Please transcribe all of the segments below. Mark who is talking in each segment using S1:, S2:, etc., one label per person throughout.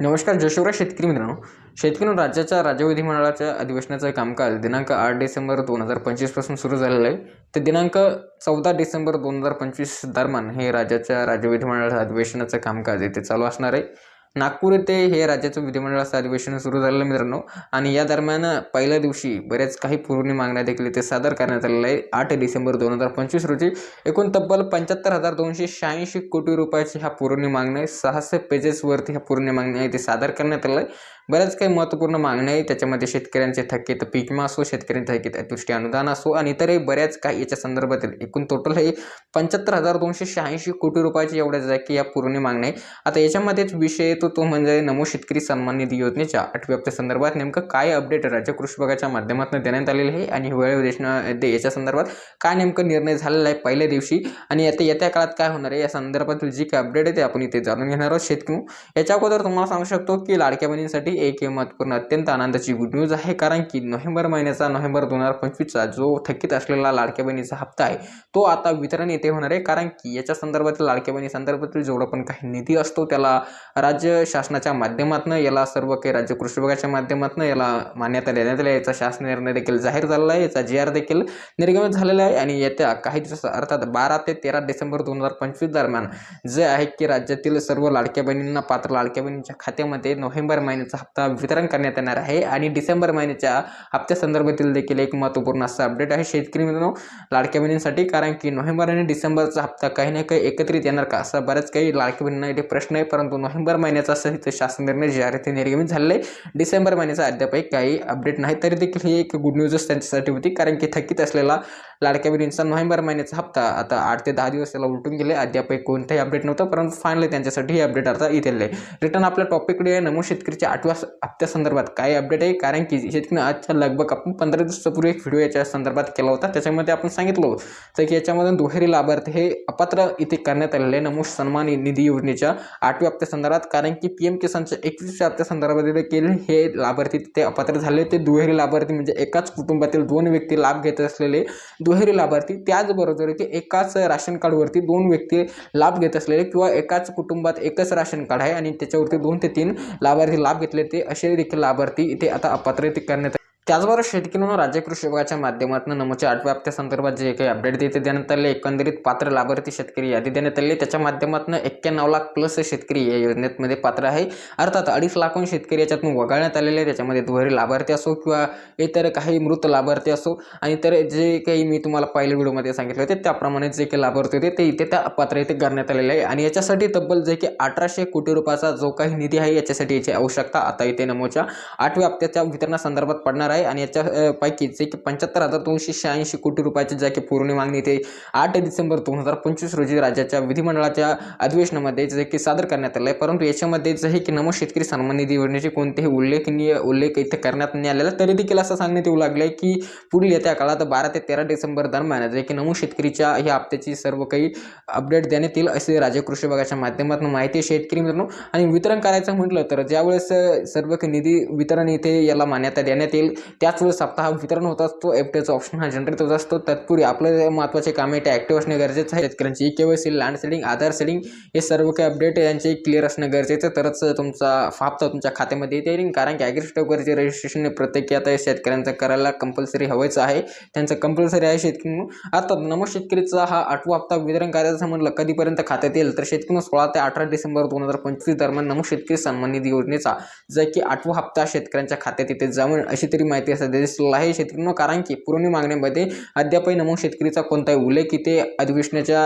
S1: नमस्कार जशोरा शेतकरी मित्रांनो. शेतकरी राज्याच्या राज्य विधिमंडळाच्या अधिवेशनाचं कामकाज दिनांक आठ डिसेंबर दोन हजार पंचवीसपासून सुरू झालेलं आहे. ते दिनांक चौदा डिसेंबर दोन हजार पंचवीस दरम्यान हे राज्याच्या राज्य विधिमंडळाच्या अधिवेशनाचं कामकाज आहे ते चालू असणार आहे. नागपूर येथे हे राज्याचं विधिमंडळाचं अधिवेशन सुरू झालेलं मित्रांनो. आणि या दरम्यान पहिल्या दिवशी बऱ्याच काही पूर्णी मागण्या देखील इथे सादर करण्यात आलेल्या आहे आठ डिसेंबर दोन हजार पंचवीस रोजी एकूण तब्बल पंच्याहत्तर हजार दोनशे शहाऐंशी कोटी रुपयाची ह्या पूर्णी मागण्या आहे सहाशे पेजेसवरती ह्या पूर्णी मागण्या आहे ते सादर करण्यात आलं आहे बऱ्याच काही महत्त्वपूर्ण मागण्या आहे त्याच्यामध्ये शेतकऱ्यांचे थकीत पीक विमा असो शेतकऱ्यांचे थकीत अतिवृष्टी अनुदान असो आणि इतरही बऱ्याच काही याच्या संदर्भातील एकूण टोटल हे पंच्याहत्तर हजार दोनशे शहाऐंशी कोटी रुपयाची एवढ्या आहे की या पूर्ण मागण्या आहे आता याच्यामध्येच विषय येतो तो म्हणजे नमो शेतकरी सन्मान निधी योजनेच्या आठव्या संदर्भात नेमकं काय अपडेट राज्य कृषी विभागाच्या माध्यमातून देण्यात आलेलं आहे आणि वेळ देशना दे याच्या संदर्भात काय नेमकं निर्णय झालेला आहे पहिल्या दिवशी? आणि आता येत्या काळात काय होणार आहे? या संदर्भातील जी काही अपडेट आहे ते आपण इथे जाणून घेणार आहोत. शेतकरी याच्या अगोदर तुम्हाला सांगू शकतो की लाडक्या बहिणींसाठी एक महत्त्वपूर्ण अत्यंत आनंदाची गुड न्यूज आहे. कारण की नोव्हेंबर महिन्याचा नोव्हेंबर दोन हजार पंचवीसचा जो थकीत असलेला लाडक्या बहिणीचा हप्ता आहे तो आता वितरण येथे होणार आहे. कारण की याच्या संदर्भातील लाडक्या बहिणी संदर्भातील जेवढा पण काही निधी असतो त्याला राज्य शासनाच्या माध्यमातून याला सर्व काही राज्य कृषी विभागाच्या माध्यमातून याला मान्यता देण्यात आली. याचा शासन निर्णय देखील जाहीर झालेला आहे. याचा जी आर देखील निर्गमित झालेला आहे. आणि येत्या काही दिवस अर्थात बारा ते तेरा डिसेंबर दोन हजार पंचवीस दरम्यान जे आहे की राज्यातील सर्व लाडक्या बहिणींना पात्र लाडक्या बहिणींच्या खात्यामध्ये नोव्हेंबर महिन्याचा हप्ता वितरण करण्यात येणार आहे. आणि डिसेंबर महिन्याच्या हप्त्यासंदर्भातील देखील एक महत्त्वपूर्ण असं अपडेट आहे शेतकरी मित्रांनो लाडक्या बहिणींसाठी. कारण की नोव्हेंबर आणि डिसेंबरचा हप्ता काही ना काही एकत्रित येणार का? असा बऱ्याच काही लाडक्या बहिणींना इथे प्रश्न आहे. परंतु नोव्हेंबर महिन्याचा असं इथं शासन निर्णय जे आहे ते निर्गमित झालेले आहे. डिसेंबर महिन्याचा अद्यापही काही अपडेट नाही. तरी देखील ही एक गुड न्यूजच त्यांच्यासाठी होती. कारण की थकीत असलेला लाडक्या बहिणींचा नोव्हेंबर महिन्याचा हप्ता आता आठ ते दहा दिवस त्याला उलटून गेले. अद्यापही कोणताही अपडेट नव्हतं. परंतु फायनली त्यांच्यासाठी हे अपडेट आता इथे आहे. रिटर्न आपल्या टॉपिककडे आहे नमो शेतकरीच्या आठव्या हप्त्या संदर्भात काय अपडेट आहे? कारण की शेतकरी आजच्या लगभग आपण पंधरा दिवसापूर्वी एक व्हिडिओ याच्या संदर्भात केला होता. त्याच्यामध्ये आपण सांगितलं होतं तर की याच्यामधून दुहेरी लाभार्थी हे अपात्र इथे करण्यात आलेले आहे. नमो सन्मान निधी योजनेच्या आठव्या हप्त्या संदर्भात कारण की पी एम किसानच्या एकवीसच्या हप्त्या संदर्भात देखील हे लाभार्थी तिथे अपात्र झाले ते दुहेरी लाभार्थी म्हणजे एकाच कुटुंबातील दोन व्यक्ती लाभ घेत असलेले दुहेरी लाभार्थी त्याचबरोबर की एकाच राशन कार्डवरती दोन व्यक्ती लाभ घेत असलेले किंवा एकाच कुटुंबात एकच राशन कार्ड आहे आणि त्याच्यावरती दोन ते तीन लाभार्थी लाभ घेतले ते असे देखील लाभार्थी इथे आता अपात्र करण्यात त्याचबरोबर शेतकऱ्यांना राज्य कृषी विभागाच्या माध्यमातून नमूच्या आठव्या हप्त्या संदर्भात जे काही अपडेट देते देण्यात आले एकंदरीत पात्र लाभार्थी शेतकरी यादी देण्यात आली त्याच्या माध्यमातून एक्क्याण्णव लाख प्लस शेतकरी या योजनेमध्ये पात्र आहे. अर्थात अडीच लाखहून शेतकरी याच्यातून वगळण्यात आलेले आहे त्याच्यामध्ये दुहेरी लाभार्थी असो किंवा इतर काही मृत लाभार्थी असो आणि तर जे काही मी तुम्हाला पहिल्या व्हिडिओमध्ये सांगितले होते त्याप्रमाणे जे काही लाभार्थी होते ते इथे त्या पात्र इथे करण्यात आलेले आहे. आणि याच्यासाठी तब्बल जे की अठराशे कोटी रुपयाचा जो काही निधी आहे याच्यासाठी याची आवश्यकता आता इथे नमोच्या आठव्या हप्त्याच्या वितरणासंदर्भात पडणार आहे. आहे आणि याच्या पैकी जे की पंच्याहत्तर हजार दोनशे शहाऐंशी कोटी रुपयाची ज्या की पूर्ण मागणी ते आठ डिसेंबर दोन हजार पंचवीस रोजी राज्याच्या विधिमंडळाच्या अधिवेशनामध्ये जे की सादर करण्यात आलं आहे परंतु याच्यामध्ये जे आहे की नमो शेतकरी सन्मान निधी योजनेचे कोणतेही उल्लेखनीय उल्लेख इथे करण्यात नाही आलेला. तरी देखील असं सांगण्यात येऊ लागलं आहे की पुढील येत्या काळात बारा ते तेरा डिसेंबर दरम्यान जे की नमो शेतकरीच्या ह्या हप्त्याची सर्व काही अपडेट देण्यात येईल असे राज्य कृषी विभागाच्या माध्यमातून माहिती शेतकरी मित्रांनो आणि वितरण करायचं म्हटलं तर ज्यावेळेस सर्व काही निधी वितरण इथे याला मान्यता देण्यात येईल त्याच वेळेस सप्ताह वितरण होत असतो. एफटीचा ऑप्शन हा जनरेट होत असतो. तत्पूर्वी आपलं महत्त्वाचे कामे ते ॲक्टिव्ह असणे गरजेचं आहे. शेतकऱ्यांची E KYC land seeding Aadhaar seeding हे सर्व काही अपडेट यांचे क्लिअर असणं गरजेचं तरच तुमचा हप्ता तुमच्या खात्यामध्ये येते. येईल कारण की ॲग्री रजिस्ट्रेशन प्रत्येकी आता शेतकऱ्यांचं करायला कंपल्सरी हवायचं आहे. त्यांचं कंपल्सरी आहे शेतकरी. आता नमो शेतकरीचा हा आठवा हप्ता वितरण करायचं म्हणलं कधीपर्यंत खात्यात येईल? तर शेतकरी सोळा ते अठरा डिसेंबर दोन हजार पंचवीस दरम्यान नमो शेतकरी सन्मान निधी योजनेचा जर की आठवा हप्ता शेतकऱ्यांच्या खात्यात येते. जाऊन अशी तरी माहिती सध्या दिसलेला आहे शेतकऱ्यांना कारण की पुरवणी मागण्यामध्ये अद्यापही नमो शेतकरीचा कोणताही उल्लेख इथे अधिवेशनाच्या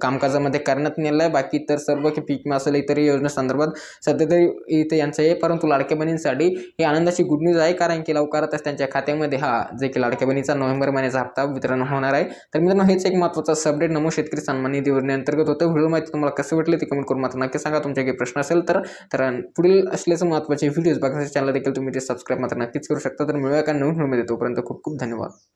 S1: कामकाजामध्ये करण्यात नेलं आहे बाकी तर सर्व की पीक विमा असेल इतर योजनेसंदर्भात सध्या तरी इथे यांचं आहे. परंतु लाडक्या बहिणींसाठी ही आनंदाची गुड न्यूज आहे. कारण की लवकरच त्यांच्या खात्यामध्ये हा जे की लाडक्या बहिणीचा नोव्हेंबर महिन्याचा हप्ता वितरण होणार आहे. तर मित्रांनो हेच एक महत्त्वाचा सबडेट नमो शेतकरी सन्मान निधी योजनेअंतर्गत होतं. व्हिडिओ माहिती तुम्हाला कसं भेटले ते कमेंट करून मात्र नक्की सांगा. तुमचे काही प्रश्न असेल तर तर पुढील असल्याचं महत्त्वाचे व्हिडिओज बघायचे चॅनल देखील तुम्ही ते सबस्क्राईब मात्र नक्कीच करू शकता. तर मिळूया का नवीन व्हिडिओमध्ये तोपर्यंत खूप खूप धन्यवाद.